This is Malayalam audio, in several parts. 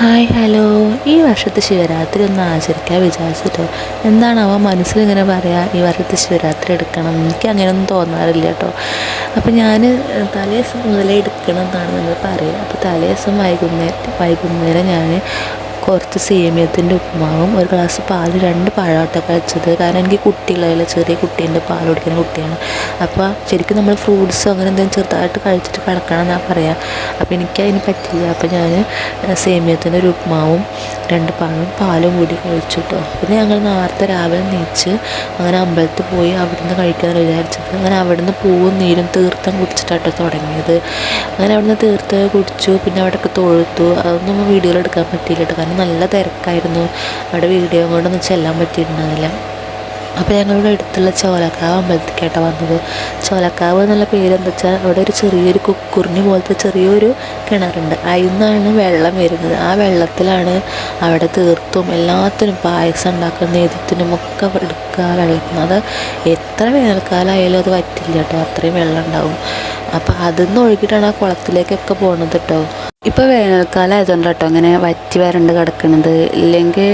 Hi hello. ഈ വർഷത്തെ ശിവരാത്രി ഒന്ന് ആചരിക്കാൻ വിചാരിച്ചിട്ടോ അവൻ മനസ്സിലിങ്ങനെ പറയാ ഈ വർഷത്തെ ശിവരാത്രി എടുക്കണം? എനിക്ക് അങ്ങനെയൊന്നും തോന്നാറില്ല കേട്ടോ. അപ്പോൾ ഞാൻ തലേ ദിവസം മുതലേ എടുക്കണം എന്നാണ് നമ്മൾ പറയുക. അപ്പോൾ തലേ ദിവസം വൈകുന്നേരം വൈകുന്നേരം ഞാൻ കുറച്ച് സേമിയത്തിന്റെ ഉപ്പുമാവും. ഒരു ഗ്ലാസ് പാൽ രണ്ട് പഴമായിട്ടൊക്കെ വെച്ചത്. കാരണം എനിക്ക് കുട്ടികളായാലും ചെറിയ കുട്ടീന്റെ പാൽ കുടിക്കുന്ന കുട്ടിയാണ്. അപ്പോൾ ശരിക്കും നമ്മൾ ഫ്രൂട്ട്സ് അങ്ങനെ എന്തെങ്കിലും ചെറുതായിട്ട് കഴിച്ചിട്ട് കിടക്കണം എന്നാണ് പറയുക അപ്പോൾ എനിക്ക് അതിന് പറ്റില്ല. അപ്പോൾ ഞാൻ സേമിയത്തിന്റെ ഒരു ഉപ്പുമാവും രണ്ട് പഴവും പാലും കൂടി കഴിച്ചു കേട്ടോ പിന്നെ ഞങ്ങൾ നേരത്തെ രാവിലെ നീച്ച് അങ്ങനെ അമ്പലത്തിൽ പോയി അവിടുന്ന് കഴിക്കാമെന്ന് വിചാരിച്ചത്. അങ്ങനെ അവിടുന്ന് പൂവും നീരും തീർത്ഥം കുടിച്ചിട്ടാട്ടോ തുടങ്ങിയത്. അങ്ങനെ അവിടുന്ന് തീർത്ഥം കുടിച്ചു. പിന്നെ അവിടെയൊക്കെ തൊഴുത്തു. അതൊന്നും വീഡിയോയിൽ എടുക്കാൻ പറ്റിയില്ല കേട്ടോ കാരണം നല്ല തിരക്കായിരുന്നു. അവിടെ വീഡിയോ കൊണ്ടൊന്നും ചെല്ലാൻ പറ്റിയിട്ടുണ്ടായിരുന്നില്ല അപ്പോൾ ഞങ്ങളുടെ അടുത്തുള്ള ചോലക്കാവ് അമ്പലത്തിലേക്കാണ് വന്നത്. ചോലക്കാവ് എന്നുള്ള പേര് എന്താ വെച്ചാൽ അവിടെ ഒരു ചെറിയൊരു കുക്കുറിഞ്ഞി പോലത്തെ ചെറിയൊരു കിണറുണ്ട്. അതിൽ നിന്നാണ് വെള്ളം വരുന്നത്. ആ വെള്ളത്തിലാണ് അവിടെ തീർത്തും എല്ലാത്തിനും പായസം ഉണ്ടാക്കുന്ന നേതൃത്വത്തിനും ഒക്കെ എടുക്കുക വെള്ളം അത് എത്ര വേനൽക്കാലമായാലും അത് പറ്റില്ല കേട്ടോ. അത്രയും വെള്ളം ഉണ്ടാവും. അപ്പോൾ അതിൽ നിന്ന് ഒഴുകിയിട്ടാണ് ആ കുളത്തിലേക്കൊക്കെ പോകുന്നത് കേട്ടോ. ഇപ്പോൾ വേനൽക്കാലം ആയതുകൊണ്ട് കേട്ടോ അങ്ങനെ വറ്റി വരണ്ട് കിടക്കുന്നത് ഇല്ലെങ്കിൽ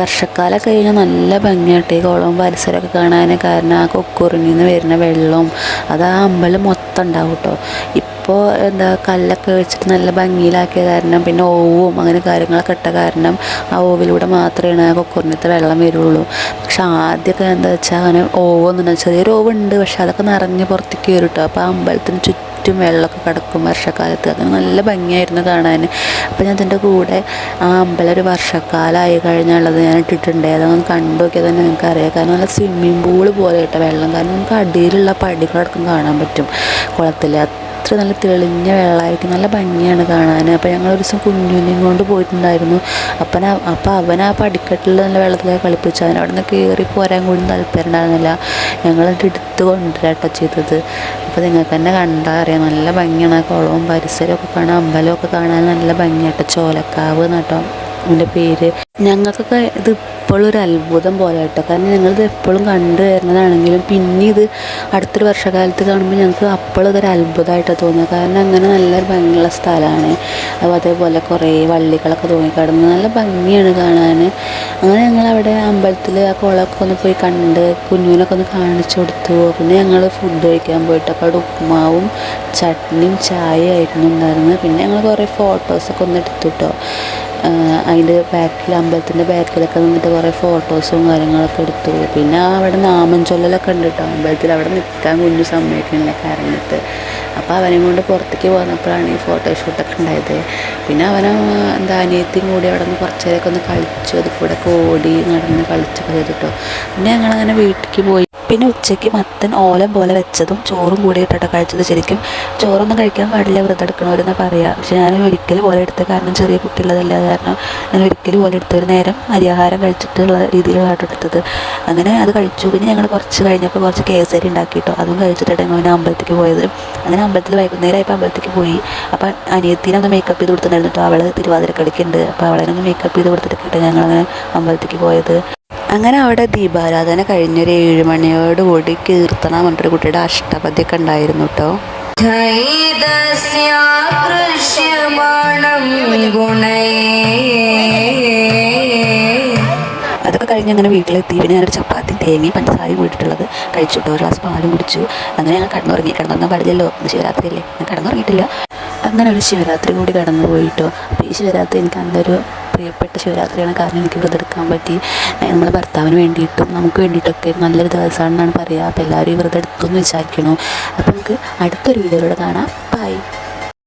വർഷക്കാലം കഴിഞ്ഞാൽ നല്ല ഭംഗിയായിട്ട് ഈ കുളവും പരിസരമൊക്കെ കാണാൻ കാരണം ആ കൊക്കുറിങ്ങിൽ നിന്ന് വരുന്ന വെള്ളവും അത് ആ അമ്പലം മൊത്തം ഉണ്ടാവും കേട്ടോ. ഇപ്പോൾ എന്താ കല്ലൊക്കെ വെച്ചിട്ട് നല്ല ഭംഗിയിലാക്കിയ കാരണം പിന്നെ ഓവും അങ്ങനെ കാര്യങ്ങളൊക്കെ ഇട്ട കാരണം ആ ഓവിലൂടെ മാത്രമേ ആ കൊക്കുറിഞ്ഞത്തെ വെള്ളം വരുള്ളൂ. പക്ഷെ ആദ്യമൊക്കെ എന്താ വെച്ചാൽ അങ്ങനെ ഓവൊന്നും ചെറിയൊരു ഓവുണ്ട് പക്ഷെ അതൊക്കെ നിറഞ്ഞ് പുറത്തേക്ക് വരും കേട്ടോ. അപ്പോൾ ആ അമ്പലത്തിന് ചുറ്റും ചുറ്റും വെള്ളമൊക്കെ കിടക്കും വർഷക്കാലത്ത്. അങ്ങനെ നല്ല ഭംഗിയായിരുന്നു കാണാൻ. അപ്പോൾ ഞാൻ അതിന്റെ കൂടെ ആ അമ്പലം ഒരു വർഷക്കാലമായി കഴിഞ്ഞുള്ളത് ഞാൻ ഇട്ടിട്ടുണ്ട്. അതൊന്ന് കണ്ടു തന്നെ നിങ്ങൾക്ക് അറിയാം കാരണം നല്ല സ്വിമ്മിങ് പൂൾ പോലെ കേട്ടോ വെള്ളം. കാരണം നമുക്ക് അടിയിലുള്ള പടികളടക്കം കാണാൻ പറ്റും. കുളത്തിൽ അത്ര നല്ല തെളിഞ്ഞ വെള്ളമായിരിക്കും നല്ല ഭംഗിയാണ് കാണാൻ. അപ്പോൾ ഞങ്ങൾ ഒരു ദിവസം കുഞ്ഞുനെയും കൊണ്ട് പോയിട്ടുണ്ടായിരുന്നു. അപ്പം അപ്പോൾ അവൻ ആ പടിക്കെട്ടിൽ നല്ല വെള്ളത്തിലേക്ക് കളിപ്പിച്ചു അവൻ അവിടെ നിന്ന് കയറി പോരാൻ കൂടി താല്പര്യം ഉണ്ടായിരുന്നില്ല. ഞങ്ങൾ എടുത്ത് കൊണ്ടുവരാട്ടോ ചെയ്തത്. അപ്പോൾ നിങ്ങൾക്ക് തന്നെ കണ്ടാൽ അറിയാം. നല്ല ഭംഗിയാണ് ആ കുളവും പരിസരമൊക്കെ കാണാൻ അമ്പലമൊക്കെ കാണാൻ നല്ല ഭംഗിയാട്ടോ. ചോലക്കാവ് എന്നാട്ടോ അതിന്റെ പേര്. ഞങ്ങൾക്കൊക്കെ ഇത് ഇപ്പോഴും ഒരു അത്ഭുതം പോലെ കേട്ടോ. കാരണം ഞങ്ങളിത് എപ്പോഴും കണ്ടു വരുന്നതാണെങ്കിലും പിന്നെ ഇത് അടുത്തൊരു വർഷകാലത്ത് കാണുമ്പോൾ ഞങ്ങൾക്ക് അപ്പോഴും ഇതൊരു അത്ഭുതമായിട്ടാണ് തോന്നുക കാരണം അങ്ങനെ നല്ലൊരു ഭംഗിയുള്ള സ്ഥലമാണ്. അപ്പോൾ അതേപോലെ കുറേ വള്ളികളൊക്കെ തൂങ്ങിക്കിടന്ന് നല്ല ഭംഗിയാണ് കാണാൻ. അങ്ങനെ ഞങ്ങൾ അവിടെ അമ്പലത്തിൽ ആ കുളമൊക്കെ ഒന്ന് പോയി കണ്ട് കുഞ്ഞുവിനൊക്കെ ഒന്ന് കാണിച്ചു കൊടുത്തു. പിന്നെ ഞങ്ങൾ ഫുഡ് കഴിക്കാൻ പോയിട്ട് അപ്പോൾ അവിടെ ഉപ്പുമാവും ചട്നിയും ചായ ആയിരുന്നു ഉണ്ടായിരുന്നത്. പിന്നെ ഞങ്ങൾ കുറേ ഫോട്ടോസൊക്കെ ഒന്ന് എടുത്തു കേട്ടോ. അതിന്റെ ബാക്കിൽ അമ്പലത്തിന്റെ ബാക്കിലൊക്കെ നിന്നിട്ട് കുറേ ഫോട്ടോസും കാര്യങ്ങളൊക്കെ എടുത്തു. പിന്നെ അവിടെ നാമം ചൊല്ലലൊക്കെ ഉണ്ട് കേട്ടോ അമ്പലത്തിൽ അവിടെ നിൽക്കാൻ കുഞ്ഞു സമ്മതിക്കുന്നില്ല കരഞ്ഞിട്ട് അപ്പോൾ അവനെയും കൊണ്ട് പുറത്തേക്ക് പോന്നപ്പോഴാണ് ഈ ഫോട്ടോ ഫോട്ടോഷൂട്ടൊക്കെ ഉണ്ടായത്. പിന്നെ അവൻ എന്താ അനിയത്തിയും കൂടി അവിടെ നിന്ന് കുറച്ച് നേരമൊക്കെ ഒന്ന് കളിച്ചു. അത് കൂടെ ഓടി നടന്ന് കളിച്ചൊക്കെ ചെയ്തിട്ടോ. പിന്നെ ഞങ്ങളങ്ങനെ വീട്ടിലേക്ക് പോയി പിന്നെ ഉച്ചയ്ക്ക് മത്തൻ ഓലം പോലെ വെച്ചതും ചോറും കൂടി ഇട്ടിട്ട് കഴിച്ചത് ശരിക്കും ചോറൊന്നും കഴിക്കാൻ പാടില്ല വ്രതം എടുക്കണവരെന്ന് പറയാം. പക്ഷെ ഞാൻ ഒരിക്കൽ പോലെ എടുത്ത കാരണം ചെറിയ കുട്ടിയുള്ളതല്ല കാരണം ഞാൻ ഒരിക്കൽ പോലെ എടുത്ത ഒരു നേരം അരിയാഹാരം കഴിച്ചിട്ടുള്ള രീതിയിലാണ് എടുത്തത്. അങ്ങനെ അത് കഴിച്ചു. പിന്നെ ഞങ്ങൾ കുറച്ച് കഴിഞ്ഞപ്പോൾ കുറച്ച് കേസരി ഉണ്ടാക്കിയിട്ടോ അതും കഴിച്ചിട്ടാണ് ഞങ്ങൾ പിന്നെ അമ്പലത്തേക്ക് പോയത്. അങ്ങനെ അമ്പലത്തിൽ വൈകുന്നേരം ആയപ്പോൾ അമ്പലത്തേക്ക് പോയി. അപ്പം അനിയത്തിനെ ഒന്ന് മേക്കപ്പ് ചെയ്ത് കൊടുത്തിട്ടുണ്ടായിരുന്നു കേട്ടോ അവൾ തിരുവാതിര കളിക്കുന്നുണ്ട് അപ്പോൾ അവളെ ഒന്ന് മേക്കപ്പ് ചെയ്ത് കൊടുത്തിട്ട് ഞങ്ങളങ്ങനെ അമ്പലത്തേക്ക് പോയത്. അങ്ങനെ അവിടെ ദീപാരാധന കഴിഞ്ഞൊരു ഏഴ് മണിയോടുകൂടി കീർത്തന പറഞ്ഞിട്ടൊരു കുട്ടിയുടെ അഷ്ടപതിയൊക്കെ ഉണ്ടായിരുന്നു കേട്ടോ അതൊക്കെ കഴിഞ്ഞ് അങ്ങനെ വീട്ടിലെത്തി. പിന്നെ ഞാനൊരു ചപ്പാത്തി തേങ്ങയും പഞ്ചസാരയും കൂടിയിട്ടുള്ളത് കഴിച്ചു കേട്ടോ ഒരു ഗ്ലാസ് പാലും കുടിച്ചു. അങ്ങനെ ഞാൻ കടന്നുറങ്ങി. കിടന്നുറങ്ങാൻ പാടില്ലല്ലോ ശിവരാത്രി അല്ലേ ഞാൻ കടന്നുറങ്ങിയിട്ടില്ല. അങ്ങനെ ഒരു ശിവരാത്രി കൂടി കടന്നു പോയിട്ടോ അപ്പോൾ ഈ ശിവരാത്രി എനിക്ക് അന്നൊരു പ്രിയപ്പെട്ട ശിവരാത്രിയാണ് കാരണം എനിക്ക് വ്രതെടുക്കാൻ പറ്റി. നമ്മളെ ഭർത്താവിന് വേണ്ടിയിട്ടും നമുക്ക് വേണ്ടിയിട്ടൊക്കെ നല്ലൊരു ദിവസമാണെന്നാണ് പറയുക അപ്പോൾ എല്ലാവരും ഈ വ്രതം എടുത്തു എന്ന് വിചാരിക്കണു. അപ്പോൾ നമുക്ക് അടുത്തൊരു വീഡിയോയിലൂടെ കാണാം. ബൈ